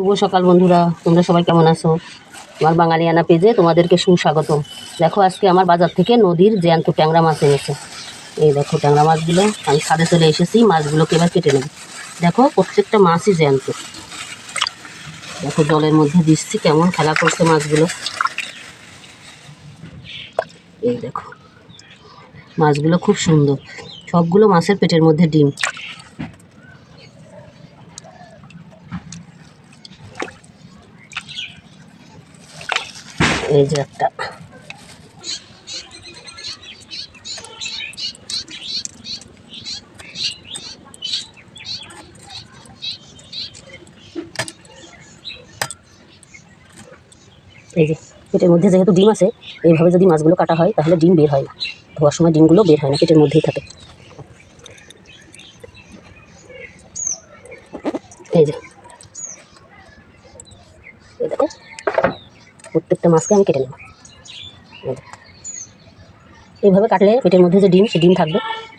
শুভ সকাল বন্ধুরা, তোমরা সবাই কেমন আছো? আমার বাঙালিয়ানা পেজে তোমাদেরকে সুস্বাগত দেখো, আজকে আমার বাজার থেকে নদীর জ্যান্ত ট্যাংরা মাছ এনেছে। এই দেখো, ট্যাংরা মাছগুলো, আমি ছাদে চলে এসেছি, মাছগুলোকে এবার কেটে নেব। দেখো, প্রত্যেকটা মাছই জ্যান্ত। দেখো, জলের মধ্যে দিচ্ছি, কেমন খেলা করছে মাছগুলো। এই দেখো, মাছগুলো খুব সুন্দর। সবগুলো মাছের পেটের মধ্যে ডিম। এই যে একটা। এই যে, পেটের মধ্যে যেহেতু ডিম আছে, এইভাবে যদি মাছগুলো কাটা হয়, তাহলে ডিম বের হয় না। ধোয়ার সময় ডিমগুলো বের হয় না, পেটের মধ্যেই থাকে। এই যে। দেখো প্রত্যেকটা মাছকে আমি কেটে নেব। এইভাবে কাটলে পেটের মধ্যে যে ডিম, সে ডিম থাকবে।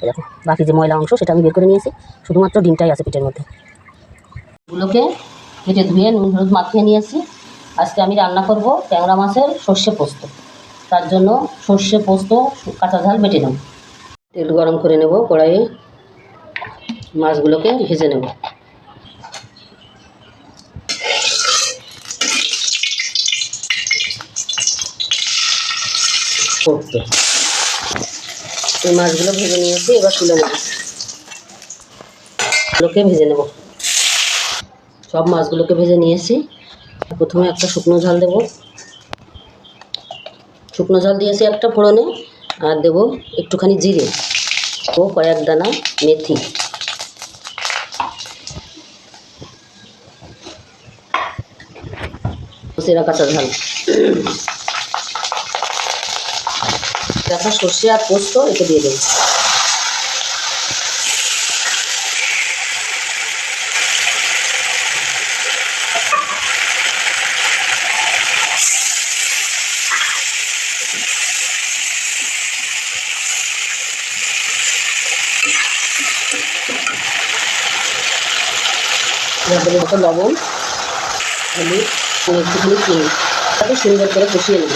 দেখো, বাকি যে ময়লা অংশ, সেটা আমি বের করে নিয়েছি শুধুমাত্র ডিমটাই আছে পেটের মধ্যে। এগুলোকে কেটে ধুয়ে নুন, হলুদ মাখিয়ে নিয়েছি আজকে আমি রান্না করব ট্যাংরা মাছের সর্ষে পোস্ত। তার জন্য সর্ষে পোস্ত, কাঁচা ঝাল বেটে নেব। তেল গরম করে নেব, কড়াইয়ে মাছগুলোকে ভেজে নেব। করতে এই মাছগুলো ভেজে নিয়েছি এবার তুলে নেব। এগুলোকে ভেজে নেব। সব মাছগুলোকে ভেজে নিয়েছি প্রথমে একটা শুকনো ঝাল দেব। শুকনো ঝাল দিয়েছি একটা ফোড়নে আর দেব একটুখানি জিরে ও কয়েক দানা মেথি। সেরা কাঁচা ঝাল। দেখা সর্ষে আর পোস্ত একে দিয়ে দেবো দেবো মতো লবণ, হলুদ একটুখানি চিনি। তাকে সুন্দর করে কষিয়ে নেব।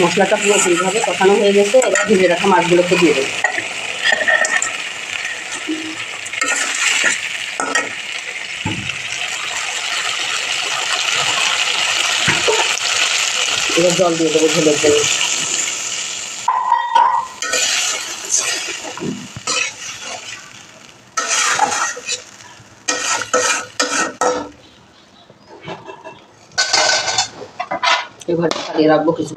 মশলাটা পুরো সেইভাবে কষানো হয়ে গেছে, এবার ভেজে রাখা মাছগুলোকে দিয়ে দেবো। এবার জল দিয়ে দেবো ঝোলের জন্য। এবার চালিয়ে রাখব কিছু।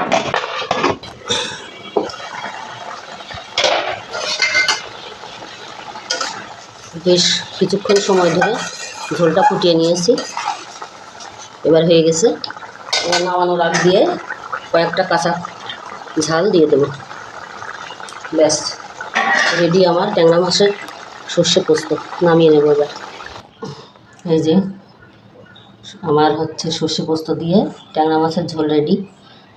বেশ কিছুক্ষণ সময় ধরে ঝোলটা ফুটিয়ে নিয়েছি। এবার হয়ে গেছে এবার নামানোর আগ দিয়ে কয়েকটা কাঁচা ঝাল দিয়ে দেবো। ব্যাস, রেডি আমার ট্যাংরা মাছের সর্ষে পোস্ত, নামিয়ে নেব এবার। এই যে আমার হচ্ছে সর্ষে পোস্ত দিয়ে ট্যাংরা মাছের ঝোল রেডি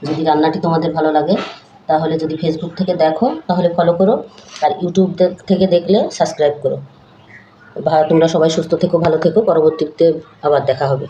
যদি রান্নাটি তোমাদের ভালো লাগে, তাহলে যদি ফেসবুক থেকে দেখো, তাহলে ফলো করো। আর ইউটিউব থেকে দেখলে সাবস্ক্রাইব করো। তোমরা সবাই সুস্থ থেকো, ভালো থেকো। পরবর্তীতে আবার দেখা হবে।